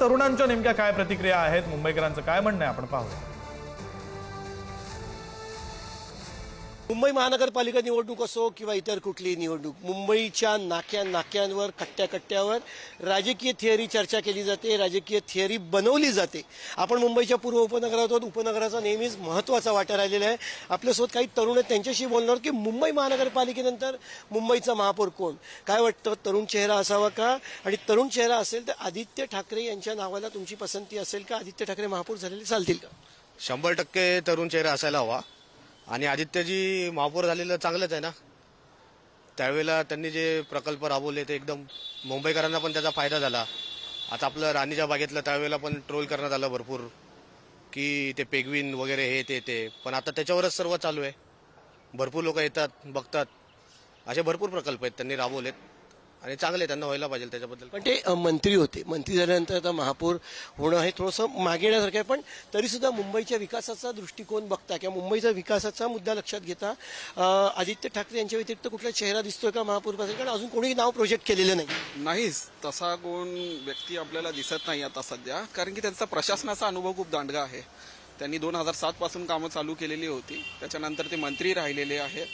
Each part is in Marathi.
तरुणांच्या नेमक्या काय प्रतिक्रिया आहेत? मुंबईकरांचं काय म्हणणं आहे? आपण पाहूया. मुंबई महानगरपालिका निवडणूक असो किंवा इतर कुठलीही निवडणूक मुंबईच्या नाक्या नाक्यांवर कट्ट्या कट्ट्यावर राजकीय थिअरी चर्चा केली जाते राजकीय थिअरी बनवली जाते. आपण मुंबईच्या पूर्व उपनगरात आहोत. उपनगराचा नेहमीच महत्त्वाचा वाटा राहिलेला आहे. आपल्यासोबत काही तरुण आहेत त्यांच्याशी बोलणार की मुंबई महानगरपालिकेनंतर मुंबईचा महापौर कोण? काय वाटतं? तरुण चेहरा असावा का? आणि तरुण चेहरा असेल तर आदित्य ठाकरे यांच्या नावाला तुमची पसंती असेल का? आदित्य ठाकरे महापौर झालेले चालतील का? शंभर टक्के तरुण चेहरा असायला हवा. आणि आदित्यजी महापौर झालेलं चांगलंच आहे ना? त्यावेळेला त्यांनी जे प्रकल्प राबवले ते एकदम मुंबईकरांना पण त्याचा फायदा झाला. आता आपलं राणीच्या बागेतलं त्यावेळेला पण ट्रोल करण्यात आलं भरपूर की ते पेगविन वगैरे हे ते ते. पण आता त्याच्यावरच सर्व चालू आहे. भरपूर लोक येतात बघतात. असे भरपूर प्रकल्प आहेत त्यांनी राबवलेत. आणि चांगले त्यांना व्हायला पाहिजे त्याच्याबद्दल. पण ते अ, मंत्री होते. मंत्री झाल्यानंतर आता महापौर होणं हे थोडंसं मागेण्यासारखं आहे. पण तरी सुद्धा मुंबईच्या विकासाचा दृष्टिकोन बघता किंवा मुंबईचा विकासाचा मुद्दा लक्षात घेता अ, आदित्य ठाकरे यांच्या व्यतिरिक्त कुठला चेहरा दिसतोय का महापौर पदासाठी? कारण अजून कोणी नाव प्रोजेक्ट केलेलं नाही. नाहीच. तसा कोण व्यक्ती आपल्याला दिसत नाही आता सध्या. कारण की त्यांचा प्रशासनाचा अनुभव खूप दांडगा आहे. त्यांनी दोन हजार सात पासून कामं चालू केलेली होती. त्याच्यानंतर ते मंत्री राहिलेले आहेत.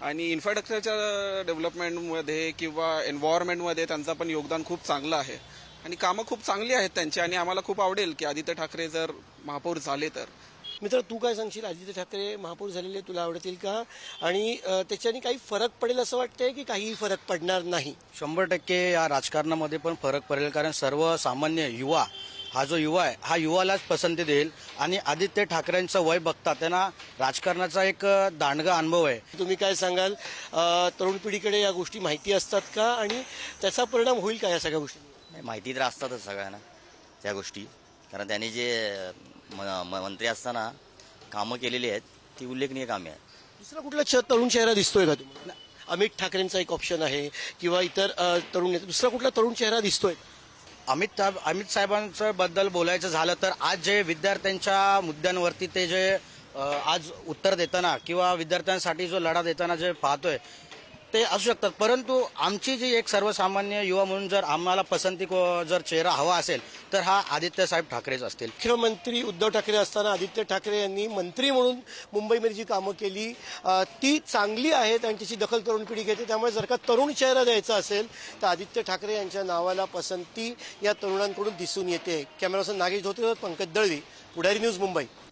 आणि इन्फ्रास्ट्रक्चरच्या डेव्हलपमेंटमध्ये किंवा एन्व्हायरमेंटमध्ये त्यांचं पण योगदान खूप चांगलं आहे. आणि कामं खूप चांगली आहेत त्यांची आणि आम्हाला खूप आवडेल की आदित्य ठाकरे जर महापौर झाले तर. मित्र तू काय सांगशील? आदित्य ठाकरे महापौर झालेले तुला आवडतील का? आणि त्याच्याने काही फरक पडेल असं वाटतंय की काहीही फरक पडणार नाही? शंभर टक्के या राजकारणामध्ये पण फरक पडेल कारण सर्वसामान्य युवा हा जो युवा आहे हा युवालाच पसंती देईल. आणि आदित्य ठाकरेंचं वय बघता त्यांना राजकारणाचा एक दांडगा अनुभव आहे. तुम्ही काय सांगाल? तरुण पिढीकडे या गोष्टी माहिती असतात का? आणि त्याचा परिणाम होईल का या सगळ्या गोष्टी? नाही, माहिती तर असतातच सगळ्यांना त्या गोष्टी. कारण त्यांनी जे मंत्री असताना कामं केलेली आहेत ती उल्लेखनीय कामे आहेत. दुसरा कुठला च- तरुण चेहरा दिसतोय का तुम्हाला? अमित ठाकरेंचा एक ऑप्शन आहे किंवा इतर तरुण दुसरा कुठला तरुण चेहरा दिसतोय? अमित साहेब अमित साहेबांचं बद्दल बोलायचं झालं तर आज जे विद्यार्थ्यांच्या मुद्द्यांवरती ते जे आज उत्तर देताना किंवा विद्यार्थ्यांसाठी जो लढा देताना जे पाहतोय ते असू शकतात. परंतु आमची जी एक सर्वसामान्य युवा म्हणून जर आम्हाला पसंती को- जर चेहरा हवा असेल तर हा आदित्य साहेब ठाकरेच असतील. मुख्यमंत्री उद्धव ठाकरे असताना आदित्य ठाकरे यांनी मंत्री म्हणून मुंबईमध्ये जी कामं केली ती चांगली आहेत आणि तिची दखल तरुण पिढी घेते. त्यामुळे जर का तरुण चेहरा द्यायचा असेल तर आदित्य ठाकरे यांच्या नावाला पसंती या तरुणांकडून दिसून येते. कॅमेरासन नागेश धोत्रे पंकज दळवी पुढारी न्यूज मुंबई.